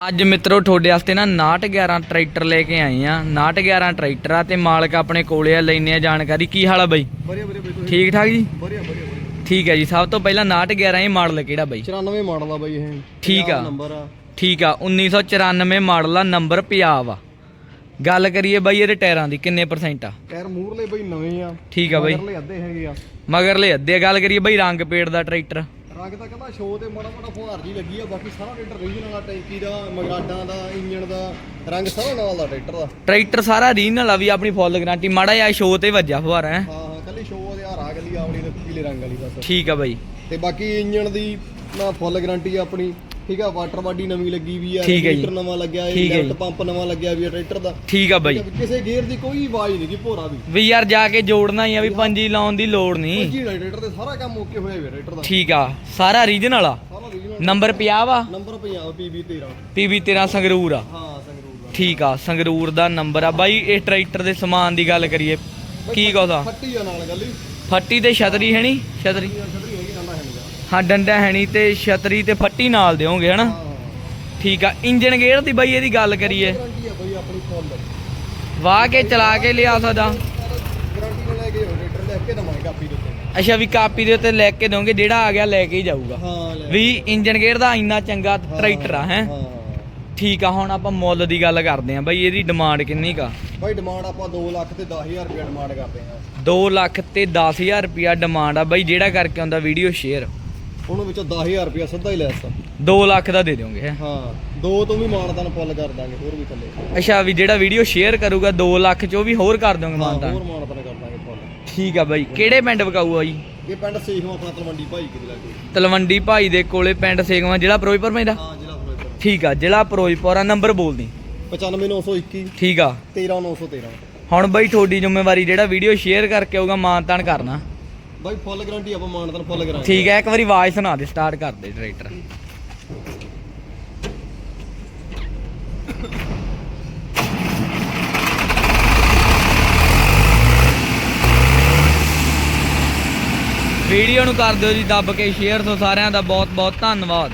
ਅੱਜ ਮਿੱਤਰੋ ਤੁਹਾਡੇ ਵਾਸਤੇ ਨਾ 911 ਟਰੈਕਟਰ ਲੈ ਕੇ ਆਏ ਆ। 911 ਟਰੈਕਟਰ ਆ ਤੇ ਮਾਲਕ ਆਪਣੇ ਕੋਲੇ ਆ ਲੈਨੇ ਆ ਜਾਣਕਾਰੀ। ਕੀ ਹਾਲ ਆ ਬਾਈ? ਠੀਕ ਠਾਕ ਜੀ? ਠੀਕ ਹੈ ਜੀ ਸਭ ਤੋਂ ਪਹਿਲਾਂ 911 ਇਹ ਮਾਡਲ ਕਿਹੜਾ ਬਾਈ? 94 ਮਾਡਲ ਆ ਬਾਈ ਇਹ। ਠੀਕ ਆ। ਨੰਬਰ ਆ। ਠੀਕ ਆ 1994 ਮਾਡਲ ਆ ਨੰਬਰ ਪੰਜਾਬ ਆ ਗੱਲ ਕਰੀਏ ਬਾਈ ਇਹਦੇ ਟਾਇਰਾਂ ਦੀ ਕਿੰਨੇ ਪਰਸੈਂਟ ਆ? ਟਾਇਰ ਮੂਰਲੇ ਬਈ ਨਵੇਂ ਆ। ਠੀਕ ਆ ਬਾਈ। ਮਗਰਲੇ ਅੱਧੇ ਹੈਗੇ ਆ। ਮਗਰਲੇ ਅੱਧੇ ਗੱਲ ਕਰੀਏ ਬਾਈ ਰੰਗ ਪੇੜ ਦਾ ਟਰੈਕਟਰ। ਰੰਗ ਤਾਂ ਕਹਿੰਦਾ ਸ਼ੋਅ ਤੇ ਮਾੜਾ ਮਾੜਾ ਫੁਹਾਰ ਜੀ ਲੱਗੀ ਆ ਬਾਕੀ ਸਾਰਾ ਟਰੈਕਟਰ ਰੀਜਨਲ ਆ ਟੈਂਕੀ ਦਾ ਮਗਰਾਡਾਂ ਦਾ ਇੰਜਨ ਦਾ ਰੰਗ ਸਾਰਾ ਨਾਲ ਦਾ ਟਰੈਕਟਰ ਦਾ। ਟਰੈਕਟਰ ਸਾਰਾ ਰੀਜਨਲ ਆ ਵੀ ਆਪਣੀ ਫੁੱਲ ਗਾਰੰਟੀ ਮਾੜਾ ਜਿਹਾ ਸ਼ੋਅ ਤੇ ਵੱਜਿਆ ਫੁਹਾਰਾ ਹੈ। ਹਾਂ ਹਾਂ ਕੱਲੀ ਸ਼ੋਅ ਦੇ ਆ ਰਾਗ ਲਈ ਆਪਣੀ ਤੇ ਪੀਲੇ ਰੰਗ ਵਾਲੀ ਬਸ। ਠੀਕ ਆ ਬਾਈ। ਤੇ ਬਾਕੀ ਇੰਜਨ ਦੀ ਨਾ ਫੁੱਲ ਗਾਰੰਟੀ ਆ ਆਪਣੀ। ਠੀਕ ਆ ਵਾਟਰ ਬਾਡੀ ਨਵੀਂ ਲੱਗੀ ਵੀ ਆ ਠੀਕ ਹੈ ਜੀ। ਰੈਗੂਲੇਟਰ ਨਵਾਂ ਲੱਗਿਆ ਹੈ ਠੀਕ ਹੈ ਲੈਫਟ ਜੀ। ਪੰਪ ਨਵਾਂ ਲੱਗਿਆ ਵੀ ਆ ਟਰੈਕਟਰ ਦਾ। ਠੀਕ ਆ ਬਾਈ। ਕਿਸੇ ਗੇਅਰ ਦੀ ਕੋਈ ਆਵਾਜ਼ ਨਹੀਂ ਕੀ ਭੋਰਾ ਵੀ ਵੀ ਯਾਰ ਜਾ ਕੇ ਜੋੜਨਾ ਹੀ ਆ ਵੀ ਪੰਜੀ ਲਾਉਣ ਦੀ ਲੋੜ ਨਹੀਂ। ਜੀ ਟਰੈਕਟਰ ਤੇ ਸਾਰਾ ਕੰਮ ਓਕੇ ਹੋਇਆ ਵੀ ਟਰੈਕਟਰ ਦਾ। ਠੀਕ ਆ ਸਾਰਾ ਰੀਜਨਲ ਆ। ਸਾਰਾ ਰੀਜਨਲ ਨੰਬਰ 50 ਵਾ? Number Punjab PB 13 PB 13 Sangrur ਆ। ਹਾਂ ਸੰਗਰੂਰ ਦਾ। ਠੀਕ ਆ ਸੰਗਰੂਰ ਦਾ ਨੰਬਰ ਆ। ਬਾਈ ਇਹ ਟਰੈਕਟਰ ਦੇ ਸਮਾਨ ਦੀ ਗੱਲ ਕਰੀਏ। ਕੀ ਕਹਦਾ ਫੱਟੀ ਆ ਨਾਲ ਗੱਲ ਹੀ ਫੱਟੀ ਤੇ ਛਤਰੀ ਹੈ ਨਹੀਂ ਛਤਰੀ ਹੈ ਡੰਡਾ ਹੈ ਨਹੀਂ ਤੇ ਛਤਰੀ ਤੇ ਫੱਟੀ ਨਾਲ ਦਿਓਗੇ ਹਨਾ? ਠੀਕ ਆ ਇੰਜਨ ਗੇਅਰ ਦੀ ਬਾਈ ਇਹਦੀ ਗੱਲ ਕਰੀਏ। ਗਾਰੰਟੀ ਆ ਬਈ ਆਪਣੀ ਫੁੱਲ ਵਾਹ ਕੇ ਚਲਾ ਕੇ ਲਿਆ ਸਕਦਾ ਗਾਰੰਟੀ ਨਾਲ ਲੈ ਕੇ ਟਰੈਕਟਰ ਲੈ ਕੇ ਦਵਾਂਗੇ ਕਾਪੀ ਦੇ ਉੱਤੇ ਅੱਛਾ ਵੀ ਕਾਪੀ ਦੇ ਉੱਤੇ ਲੈ ਕੇ ਦੋਗੇ ਜਿਹੜਾ ਆ ਗਿਆ ਲੈ ਕੇ ਹੀ ਜਾਊਗਾ। ਹਾਂ ਲੈ ਵੀ ਇੰਜਨ ਗੇਅਰ ਦਾ ਇੰਨਾ ਚੰਗਾ ਟਰੈਕਟਰ ਆ ਹੈ? ਠੀਕ ਆ ਹੁਣ ਆਪਾਂ ਮੁੱਲ ਦੀ ਗੱਲ ਕਰਦੇ ਆਂ ਬਾਈ ਇਹਦੀ ਡਿਮਾਂਡ ਕਿੰਨੀ ਕਾ ਬਾਈ ਡਿਮਾਂਡ ਆਪਾਂ 2 ਲੱਖ ਤੇ 10000 ਰੁਪਏ ਡਿਮਾਂਡ ਕਰਦੇ ਹਾਂ 2 ਲੱਖ ਤੇ 10000 ਰੁਪਿਆ ਡਿਮਾਂਡ ਆ ਬਾਈ ਜਿਹੜਾ ਕਰਕੇ ਆਉਂਦਾ ਵੀਡੀਓ ਸ਼ੇਅਰ ਉਹਨੂੰ ਵਿੱਚੋਂ 10000 ਰੁਪਏ ਸਿੱਧਾ ਹੀ ਲੈ ਤਾ 2 ਲੱਖ ਦਾ ਦੇ ਦਿਓਗੇ ਹੈਂ। ਹਾਂ ਦੋ ਤੋਂ ਵੀ ਮਾਨਦਾਨ ਫੁੱਲ ਕਰ ਦਾਂਗੇ ਹੋਰ ਵੀ ਥੱਲੇ। ਅੱਛਾ ਵੀ ਜਿਹੜਾ ਵੀਡੀਓ ਸ਼ੇਅਰ ਕਰੂਗਾ 2 ਲੱਖ ਚੋਂ ਵੀ ਹੋਰ ਕਰ ਹਾਂ ਮਾਨਤਾ ਹੋਰ ਮਾਨਦਾਨ ਕਰ ਦਾਂਗੇ ਫੁੱਲ। ਠੀਕ ਆ ਬਾਈ ਕਿਹੜੇ ਪਿੰਡ ਵਿਕਾਊ ਆ ਜੀ? ਇਹ ਪਿੰਡ ਸੇਖੋਂ ਆਪਣਾ ਤਲਵੰਡੀ ਭਾਈ ਕਿਤੇ ਲੱਗੇ ਤਲਵੰਡੀ ਭਾਈ ਦੇ ਕੋਲੇ ਪਿੰਡ ਸੇਗਵਾ ਜ਼ਿਲ੍ਹਾ ਫਿਰੋਜ਼ਪੁਰ ਪੈਂਦਾ ਹਾਂ ਜ਼ਿਲ੍ਹਾ ਫਿਰੋਜ਼ਪੁਰ। ਠੀਕ ਆ ਜ਼ਿਲ੍ਹਾ ਫਿਰੋਜ਼ਪੁਰ ਆ ਨੰਬਰ ਬੋਲਦੀ 95921 ਠੀਕ ਆ। 13913 ਹੁਣ ਬਾਈ ਤੁਹਾਡੀ ਜ਼ਿੰਮੇਵਾਰੀ ਜਿਹੜਾ ਵੀਡੀਓ ਸ਼ੇਅਰ ਕਰਕੇ ਆਊਗਾ ਮਾਨਤਾਨ ਕਰਨਾ। ਬਾਈ ਫੁੱਲ ਗਾਰੰਟੀ ਆਪਾਂ ਮਾਨਦਾਨ ਫੁੱਲ ਕਰਾਂਗੇ ਠੀਕ ਹੈ, ਇੱਕ ਵਾਰੀ ਆਵਾਜ਼ ਸੁਣਾ ਦੇ ਸਟਾਰਟ ਕਰ ਦੇ ਟਰੈਕਟਰ ਵੀਡੀਓ ਨੂੰ ਕਰ ਦਿਓ ਜੀ, ਦੱਬ ਕੇ ਸ਼ੇਅਰ ਤੋਂ ਸਾਰਿਆਂ ਦਾ ਬਹੁਤ ਬਹੁਤ ਧੰਨਵਾਦ।